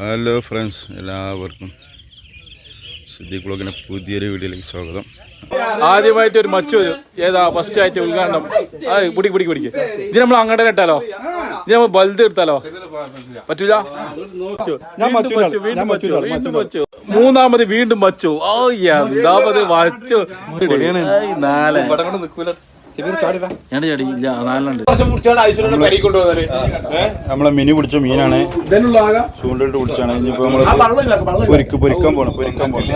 Hello friends എല്ലാവർക്കും സിദ്ദീഖ് ബ്ലോഗിന്റെ പുതിയൊരു വീഡിയോയിലേക്ക് സ്വാഗതം. ആദ്യമായിട്ട് ഒരു മച്ചു വരും ഏതാ ഫസ്റ്റ് ആയിട്ട് ഉദ്ഘാടനം. ആ പിടിക്ക് പിടിക്ക് പിടിക്ക്. ഇത് നമ്മൾ അങ്ങോട്ട് ഇട്ടാലോ? ഇത് നമ്മൾ ബൽത് എടുത്താലോ? പറ്റൂല? വീണ്ടും മച്ചു, വീണ്ടും മച്ചു, വീണ്ടും മച്ചു. മൂന്നാമത് വീണ്ടും മച്ചു. ഓ എന്താമത് മച്ചു? നാളെ. നാല് നമ്മളെ മിനി പിടിച്ച മീനാണ്. ചൂണ്ടിട്ട് പിടിച്ചാണ് ഇനിയിപ്പോ നമ്മൾ പൊരിക്ക് പൊരിക്കാൻ പോണം പൊരിക്കാൻ പോണം.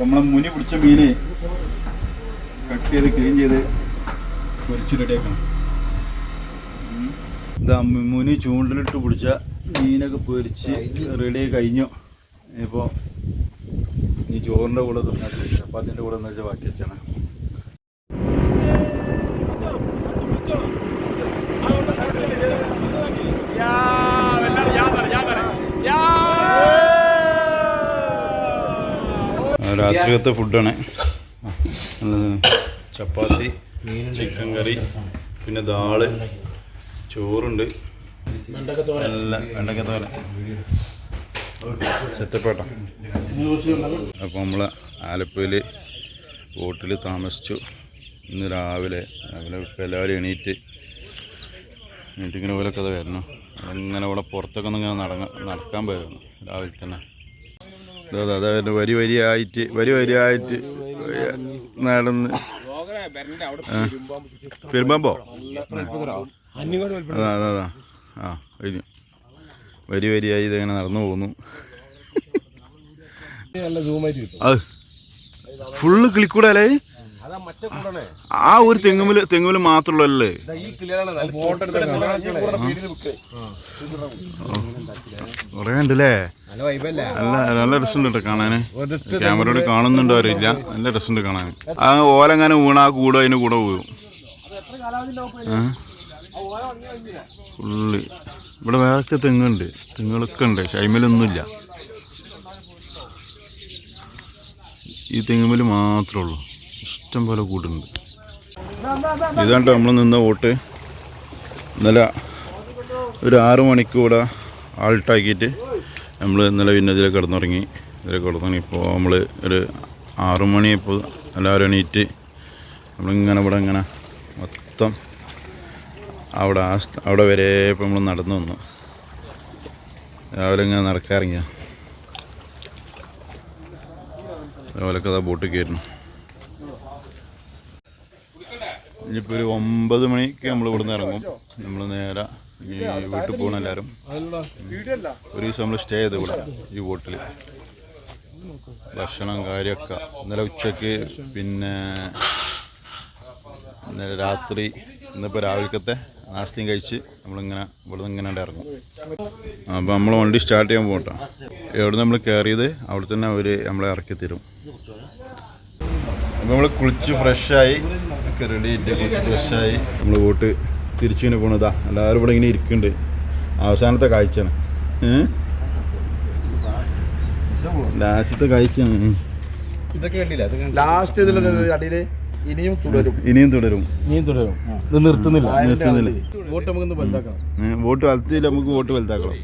നമ്മളെ മുനി പിടിച്ച മീന് കട്ട് ചെയ്ത് ക്ലീൻ ചെയ്ത് പൊരിച്ച് റെഡിയാക്കണം. ഇതാ മുനി ചൂണ്ടിലിട്ട് പിടിച്ച മീനൊക്കെ പൊരിച്ച് റെഡി കഴിഞ്ഞു. ഇപ്പോൾ ഈ ചോറിന്റെ കൂടെ തിന്നിട്ട് അതിന്റെ കൂടെ എന്ന് വെച്ചാൽ ബാക്കി വെച്ചാണ്. രാത്രിയത്തെ ഫുഡാണ്. ചപ്പാത്തി ചിക്കൻ കറി പിന്നെ ദാൾ ചോറുണ്ട്. എല്ലാം വെണ്ടക്കത്തോല സെറ്റപ്പാട്ട. അപ്പോൾ നമ്മൾ ആലപ്പുഴയിൽ ബോട്ടിൽ താമസിച്ചു. ഇന്ന് രാവിലെ രാവിലെ എല്ലാവരും എണീറ്റ്. എണീറ്റിങ്ങനെ പോലൊക്കെ അത് വരണം അങ്ങനെ ഇവിടെ പുറത്തൊക്കെ ഒന്ന് ഇങ്ങനെ നടങ്ങ നടക്കാൻ പോയിരുന്നു രാവിലെ തന്നെ. അതെ അതെ അതെ വരി വരിയായിട്ട് വരി വരിയായിട്ട് നടന്ന്. പെരുമ്പോ അതാ അതാ. ആ കഴിഞ്ഞു വരി വരിയായി ഇതെങ്ങനെ നടന്നു പോകുന്നു. അത് ഫുള്ള് കിളിക്കൂടല്ലേ? ആ ഒരു തെങ്ങുമിൽ തെങ്ങുമിൽ മാത്രമുള്ളല്ലേ കൊറേ ഉണ്ടല്ലേ? നല്ല നല്ല രസമുണ്ട് കാണാന്. ക്യാമറയോട് കാണുന്നുണ്ടോ അറിയില്ല. നല്ല രസമുണ്ട് കാണാൻ ആ ഓലങ്ങനെ വീണ ആ കൂടെ അതിന് കൂടെ വീഴും. ഫുള്ള് ഇവിടെ വേറെ തെങ്ങുണ്ട്. തെങ്ങുകളൊക്കെ ഉണ്ട് ഷൈമലൊന്നുമില്ല ഈ തെങ്ങുമൽ മാത്രമേ ഉള്ളൂ. ഇഷ്ടം പോലെ കൂടുണ്ട് ഇതാണ്ട് നമ്മൾ നിന്ന വോട്ട്. ഇന്നലെ ഒരു ആറു മണിക്കൂടെ ആൾട്ടാക്കിയിട്ട് നമ്മൾ ഇന്നലെ പിന്നെ ഇതിൽ കിടന്നുറങ്ങി. ഇതിൽ കിടന്നുറങ്ങി ഇപ്പോൾ നമ്മൾ ഒരു ആറു നല്ല എല്ലാവരും എണീറ്റ് നമ്മളിങ്ങനെ ഇവിടെ ഇങ്ങനെ മൊത്തം അവിടെ അവിടെ വരെ ഇപ്പം നമ്മൾ നടന്നു വന്നു. രാവിലെ ഇങ്ങനെ നടക്കാറിങ്ങ. അതുപോലൊക്കെ അതാ ബോട്ട് കയറുന്നു. ഇനിയിപ്പോൾ ഒരു ഒമ്പത് മണിക്ക് നമ്മൾ ഇവിടുന്ന് ഇറങ്ങും. നമ്മൾ നേരെ ഈ വീട്ടിൽ പോകണം എല്ലാവരും ഒരു ദിവസം നമ്മൾ സ്റ്റേ ചെയ്ത് ഇവിടെ ഈ ബോട്ടിൽ. ഭക്ഷണം കാര്യമൊക്കെ. ഇന്നലെ ഉച്ചയ്ക്ക് പിന്നെ ഇന്നലെ രാത്രി ഇന്നിപ്പോൾ രാവിലത്തെ നാസ്തയും കഴിച്ച് നമ്മളിങ്ങനെ ഇവിടെ നിന്ന് ഇങ്ങനെ ഇറങ്ങും. അപ്പോൾ നമ്മൾ വണ്ടി സ്റ്റാർട്ട് ചെയ്യാൻ പോകട്ടോ. എവിടെ നമ്മൾ കയറിയത് അവിടെ തന്നെ അവർ നമ്മളെ ഇറക്കി തരും. അപ്പോൾ നമ്മൾ കുളിച്ച് ഫ്രഷായി ഒക്കെ റെഡി ആയിട്ട് കുളിച്ച് ഫ്രഷായി നമ്മൾ ബോട്ട് തിരിച്ചു ഇങ്ങനെ പോണതാ. എല്ലാവരും ഇവിടെ ഇങ്ങനെ ഇരിക്കുന്നുണ്ട് അവസാനത്തെ കാഴ്ചയാണ്? ലാസ്റ്റത്തെ കാഴ്ചയാണ്. ലാസ്റ്റ് ഇതിൽ അടിയിൽ ഇനിയും തുടരും. ഇനിയും തുടരും. ഇനിയും തുടരും. ഇത് നിർത്തുന്നില്ല. നിർത്തുന്നില്ല. വോട്ട് നമുക്ക് വലുതാക്കണം. വോട്ട് വലുത്തില്ല നമുക്ക് വോട്ട് വലുതാക്കണം.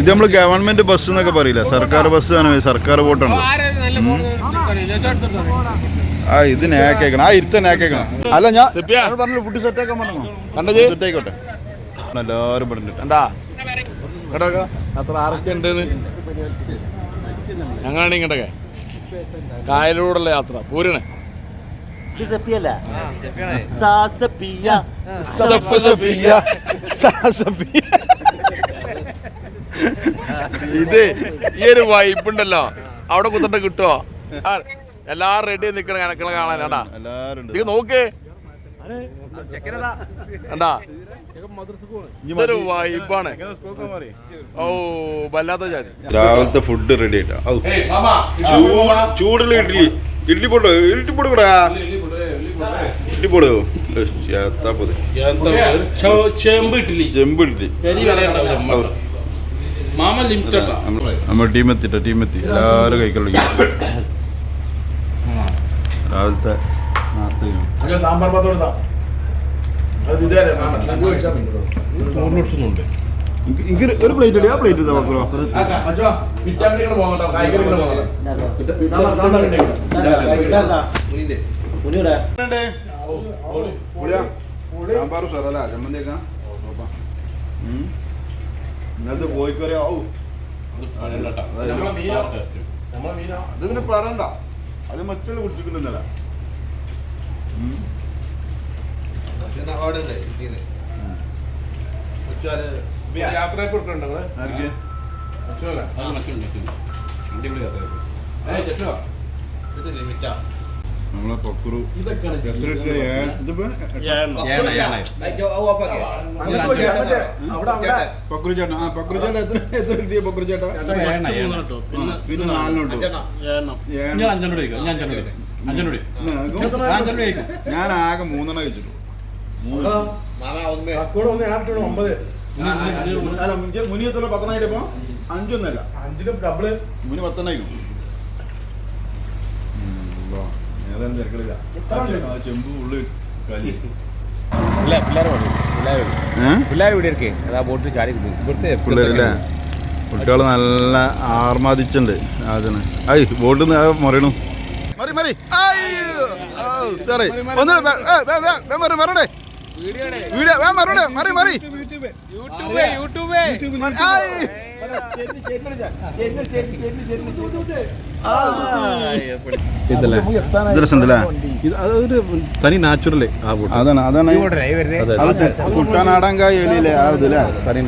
ഇത് നമ്മൾ ഗവൺമെന്റ് ബസ് എന്നൊക്കെ പറയില്ല? സർക്കാർ ബസ് ആണ് സർക്കാർ വോട്ടാണ്. ആ ഇത് നേക്കേക്കണം ആ ഇരുത്ത നേക്കേക്കണം അല്ല ഞാൻ പറഞ്ഞു ഫുഡ് സെറ്റ് ആക്കാൻ പറഞ്ഞു കണ്ടത് സെറ്റ് ആയിക്കോട്ടെ എല്ലാവരും പറഞ്ഞിട്ട്. കണ്ടാ? കേട്ടോ അത്ര ആരൊക്കെ ഉണ്ടെന്ന്? ഞങ്ങളാണ് ഇങ്ങോട്ടൊക്കെ. കായലിലൂടെയുള്ള യാത്ര പൂരണേ. ഇത് ഈ ഒരു വൈബുണ്ടല്ലോ അവിടെ കുത്തിട്ട് കിട്ടുവോ എല്ലാരും റെഡി നിക്കണ കണക്കുകൾ കാണാനാടാ എല്ലാവരും ഉണ്ട് ഇത് നോക്ക് എന്താ ഇതൊരു വൈബാണ് ഓ വല്ലാത്ത ജാതി രാവിലത്തെ ഫുഡ് റെഡി ആയിട്ടാ ചൂടുള്ള ഇഡ്ഡലി ഇഡ്ഡലി പോട്ടോ ഇഡ്ഡലി പോടുകൂടാ ഇഡ്ഡലി പോടോ ഏത്താപ്പത് ചെമ്പ് ഇട്ടില്ല? ചെമ്പ് ഉണ്ടാവില്ല മാമ ലിമിറ്റഡാ നമ്മൾ ടീം എത്തിട്ടോ ടീം എത്തി. എല്ലാവരും തുടങ്ങി രാവിലത്തെ നാസ്ത സാമ്പാർ പത്രം എടുത്താ. അത് ഇതേ എനിക്ക് ഒരു പ്ലേറ്റ് ആ പ്ലേറ്റ് ഇതാ പോകട്ടോ സാമ്പാർ ഉഷാറല്ല ചമ്മന്തിയൊക്കെ? ഇന്നത്തെ പോയിക്കറി ആവൂ അത് പിന്നെ പറയണ്ട. അത് മറ്റുള്ള കുടിച്ചിട്ടുണ്ടെന്നല്ല കൊടുക്കണ്ടോ നമ്മളെ പക്കുറു. പക്കുറു ചേട്ടൻ ആ പക്കുറു ചേട്ടൻ എത്ര എത്ര കിട്ടിയ പക്കുറു ചേട്ടാ? ആ, പിന്നെ നാലിനോട്ട് ഞാൻ ആകെ മൂന്നെണ്ണം കഴിച്ചിട്ടു അല്ല മുഞ്ച- മുനി എത്ര പത്തനായിരപ്പോ അഞ്ചൊന്നല്ല. അഞ്ചിലും ഡബിൾ മുനി പത്തനായിരം ഏതായാലും തിരക്കിടില്ല ചെമ്പ് ഉള്ളു പിള്ളേരല്ലേ കുട്ടികൾ നല്ല ആർമാദിച്ചുണ്ട്. അതിന് ഐ ബോട്ട് മറിയണു. മറി മറി. സാറേ ഒന്നുകൂടെ വേ- ഏ, വേ- വേ- വേ മറി മറണേ വീഡിയോ വേ മറണേ മറി മറി. യൂട്യൂബ്. യൂട്യൂബ് ഇതല്ലേ ഇത് രസമുണ്ടല്ലേ? ഇത് അതൊരു തനി നാച്ചുറൽ ആ ബോട്ട് അതാണ് അതാണ്. അതെ അത്. കുട്ടാനാടാൻ കായലില്ലേ ആ ഇതില്ലേ തനി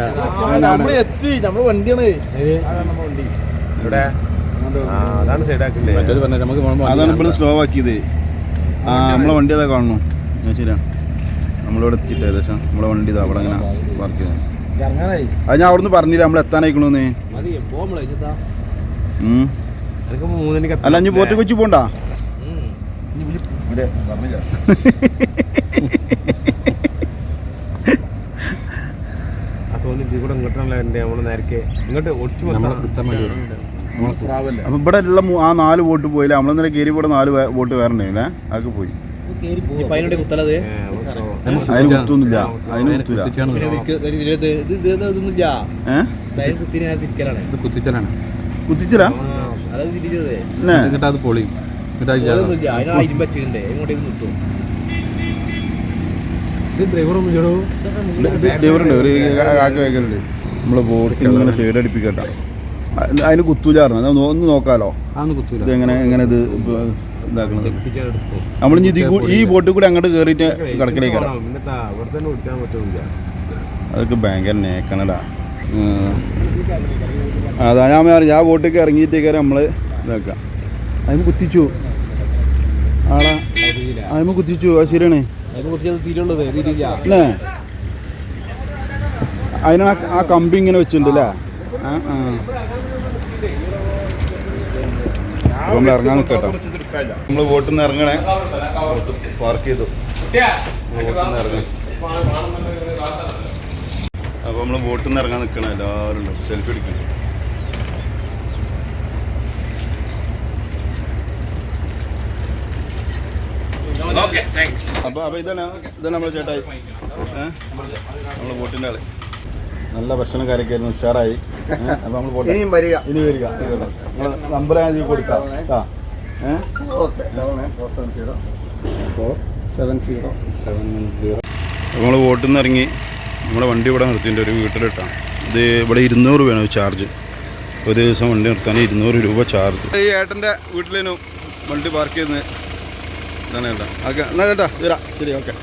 നമ്മൾ. എത്തി നമ്മൾ വണ്ടിയാണ്. ഇവിടെ? അതാണ് സൈഡാക്കില്ലേ? മറ്റേത് പറഞ്ഞ നമുക്ക് പോകുമ്പോ അതാണ് ഇപ്പോൾ സ്ലോ ആക്കിയത്. ആ നമ്മളെ വണ്ടി അതാ കാണുന്നു? ശരിയാണ് ശരിയാ. നമ്മളിവിടെ എത്തിയിട്ട് ഏകദേശം നമ്മളെ വണ്ടി ഇതാ അവിടെ അങ്ങനെ പാർക്ക് ചെയ്തു. ഇറങ്ങാനായി. അത് ഞാൻ അവിടുന്ന് പറഞ്ഞില്ല നമ്മൾ എത്താനായിക്കണോന്ന് അല്ല അഞ്ഞു പോർട്ട് കൊച്ചു പോണ്ട? ഇവിടെ. അപ്പൊ ഉള്ള ആ നാല് വോട്ട് പോയില്ല? നമ്മളിന്നലെ കയറി ഇവിടെ നാല് വോട്ട് വേറെ ഉണ്ടായില്ലേ? അതൊക്കെ പോയി. കുത്തലത് അതിന് കുത്തൊന്നുമില്ല അതിന് കുത്തില്ല കുത്തിച്ചാലാണ്. അത് എന്നിട്ട് പൊളി. ഡ്രൈവറുണ്ട് ഒരു കാക്ക വയ്ക്കലുണ്ട്. നമ്മളെ ബോട്ട് ഇങ്ങനെ ഷെയ്ഡ് അടിപ്പിക്കട്ടെ അതിന് കുത്തൂലായിരുന്നു ഒന്ന് നോക്കാലോ. എങ്ങനെ എങ്ങനെ ഇത് ഇതാക്കണത്. നമ്മൾ ഈ ബോട്ടിൽ കൂടി അങ്ങോട്ട് കയറിയിട്ട് പറ്റുന്നില്ല അതൊക്കെ ഭയങ്കര നേക്കണടാ. അതാ ഞാൻ പറഞ്ഞു ആ ബോട്ടിൽ ഇറങ്ങിയിട്ടേക്കാരം നമ്മൾ ഇതാക്കാം അതിന് കുത്തിച്ചു. ആടാ. അതിന് കുത്തിച്ചു. അത് ശരിയാണ്. അല്ലേ? അതിനാ ആ കമ്പി ഇങ്ങനെ വെച്ചിട്ടുണ്ട് അല്ലേ? ആ ആ. നമ്മൾ ഇറങ്ങാൻ നിൽക്കട്ടോ. നമ്മൾ ബോട്ടിൽ നിന്ന് ഇറങ്ങണേ. പാർക്ക് ചെയ്തു. ബോട്ടിൽ നിന്ന് ഇറങ്ങി. അപ്പൊ നമ്മൾ ബോട്ടിൽ നിന്ന് ഇറങ്ങാൻ നിക്കണ. എല്ലാവരും ഉണ്ട്. സെൽഫി എടുക്കണം അപ്പൊ അപ്പൊ ഇതാണ് ഇതാണ് നമ്മൾ ചേട്ടായി. നമ്മൾ ബോട്ടിന്റെ ബോട്ടിന്റെ ആൾ. നല്ല ഭക്ഷണം കാര്യക്കായിരുന്നു ഉഷാറായി. അപ്പോൾ അപ്പൊ നമ്മൾ ഇനിയും വരിക. ഇനി വരിക. നമ്മൾ നമ്പർ കൊടുക്കാം. ആ. ഏഹ് സെവൻ സീറോ. നമ്മൾ ബോട്ടിൽ നിന്ന് ഇറങ്ങി നമ്മുടെ വണ്ടി ഇവിടെ നിർത്തിയിട്ട് ഒരു വീട്ടിലിട്ടാണ്. ഇത് ഇവിടെ ഇരുന്നൂറ് രൂപയാണ് ചാർജ്. ഒരു ദിവസം വണ്ടി നിർത്താൻ ഇരുന്നൂറ് രൂപ ചാർജ്. ഈ ഏട്ടന്റെ വീട്ടിലേനും വണ്ടി പാർക്ക് ചെയ്യുന്നത്. ഇതാണ് ഏട്ടാ. ഓക്കെ. എന്നാ കേട്ടാ വരാം. ശരി ഓക്കെ.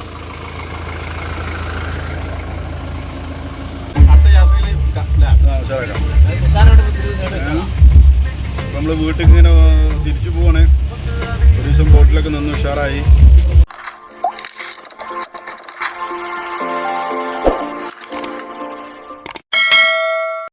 നമ്മൾ വീട്ടിൽ ഇങ്ങനെ തിരിച്ചു പോവാണ്. ഒരു ദിവസം ബോട്ടിലൊക്കെ നിന്ന് ഉഷാറായി.